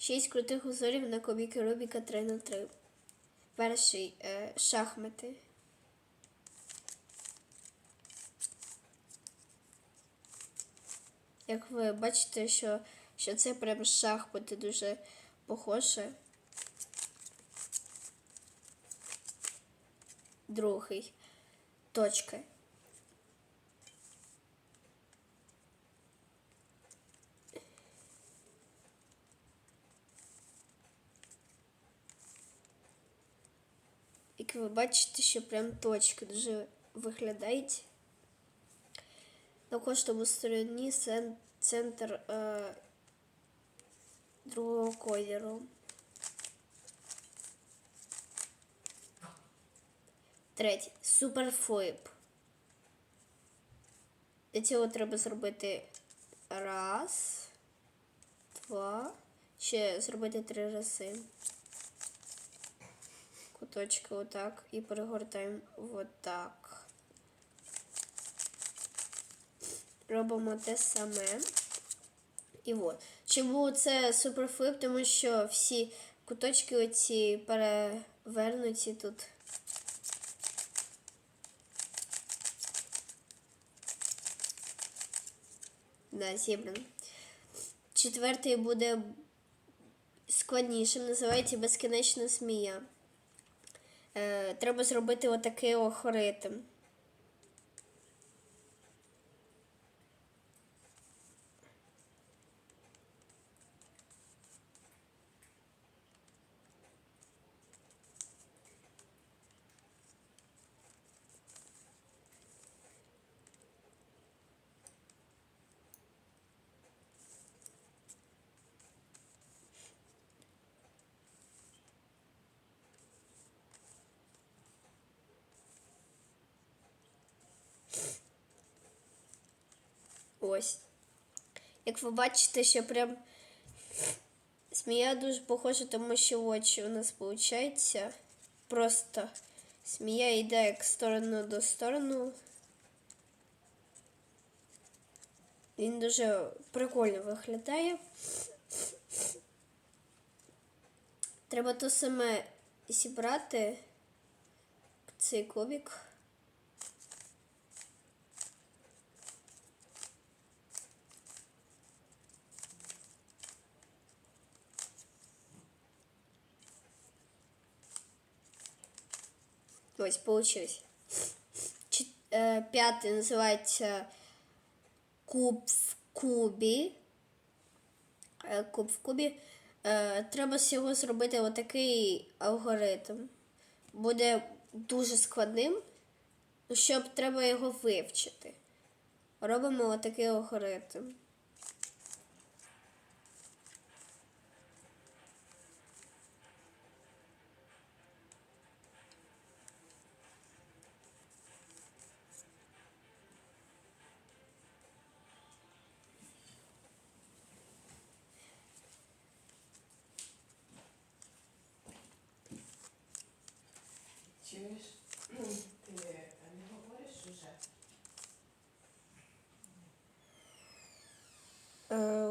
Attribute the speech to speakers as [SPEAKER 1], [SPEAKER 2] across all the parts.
[SPEAKER 1] Шість крутих узорів на кубіки Рубіка 3 на 3. Перший е, шахмати. Як ви бачите, що, що це прям шахмати дуже похоже. Другий. Точка. Як ви бачите, що прям точки дуже виглядають. На кожному стороні центр е, другого кольору. Третє. Суперфлип. Для цього треба зробити раз, два, ще зробити три рази. Куточки отак і перегортаємо отак. Робимо те саме. І от. Чому це суперфлип? Тому що всі куточки оці перевернуті тут. Да, зібрано. Четвертий буде складнішим, називається безкінечна змія. Е, треба зробити отакий алгоритм. Ось. Як ви бачите, що прям змія дуже похожа, тому що очі у нас виходить. Просто змія йде як сторону до сторону. Він дуже прикольно виглядає. Треба то саме зібрати цей кубик. Ось, получилось. Чет- е, П'ятий називається куб в кубі. Е, Куб в кубі. Е, Треба з його зробити отакий алгоритм. Буде дуже складним, щоб треба його вивчити. Робимо отакий алгоритм.
[SPEAKER 2] Чуєш? Ти не говориш уже?
[SPEAKER 1] Е,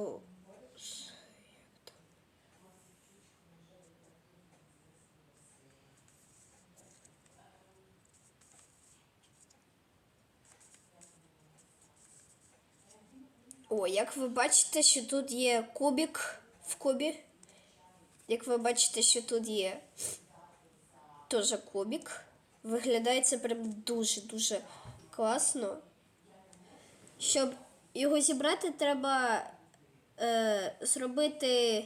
[SPEAKER 1] О, як ви бачите, що тут є кубик в кубі. Як ви бачите, що тут є теж кубик. Виглядає це прям дуже-дуже класно. Щоб його зібрати, треба е, зробити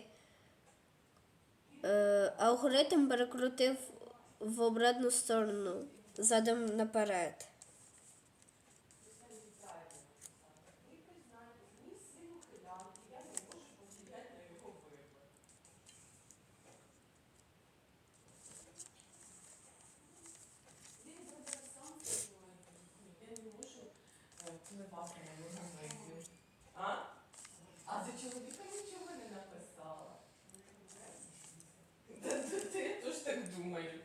[SPEAKER 1] е, алгоритм, перекрутив в обратну сторону, задом наперед.
[SPEAKER 2] папі на вийду. А? А за чоловіка нічого не написала. Та ти теж так думаю.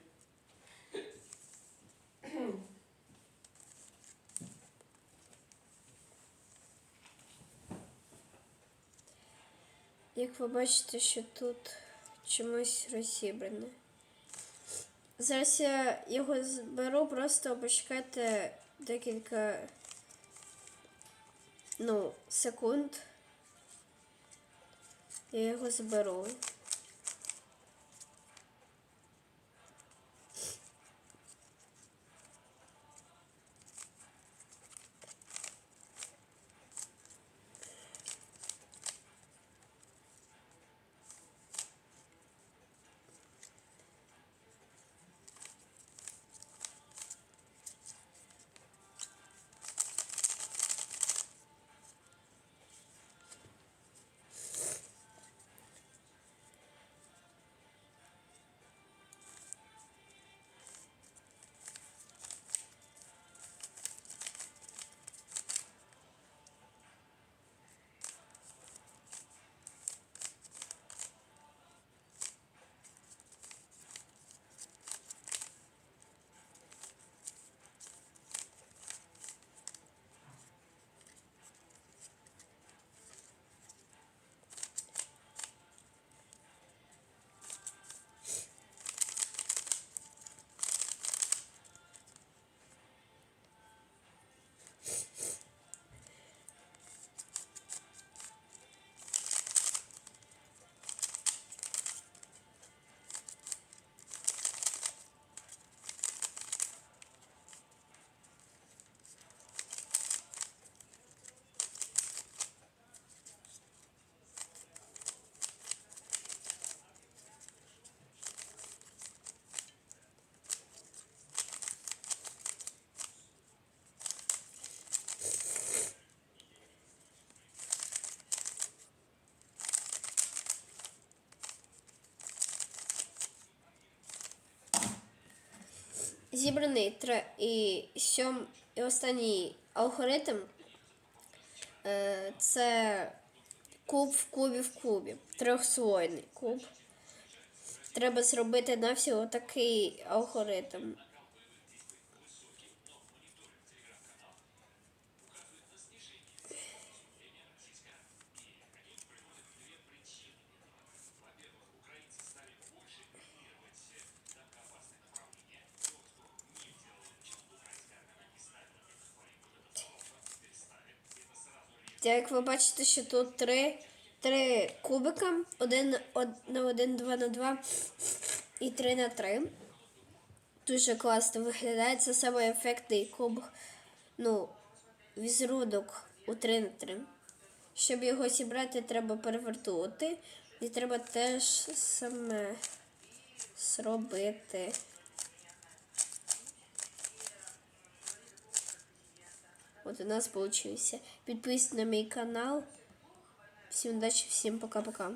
[SPEAKER 1] Як ви бачите, що тут чомусь розібрано. Зараз я його зберу, просто почекайте декілька ну, секунд. Я його зберу. Зібраний тре і сьом і останній алгоритм е, це куб в кубі в кубі. Трьохслойний куб. Треба зробити навсього такий алгоритм. Як ви бачите, що тут три, три кубика, один од- на один, два на два і три на три. Дуже класно виглядає. Це саме ефектний куб, ну, візерунок у 3 на 3. Щоб його зібрати, треба перевертувати. І треба теж саме зробити. От у нас получился. Подписывайтесь на мой канал. Всем удачи, всем пока-пока.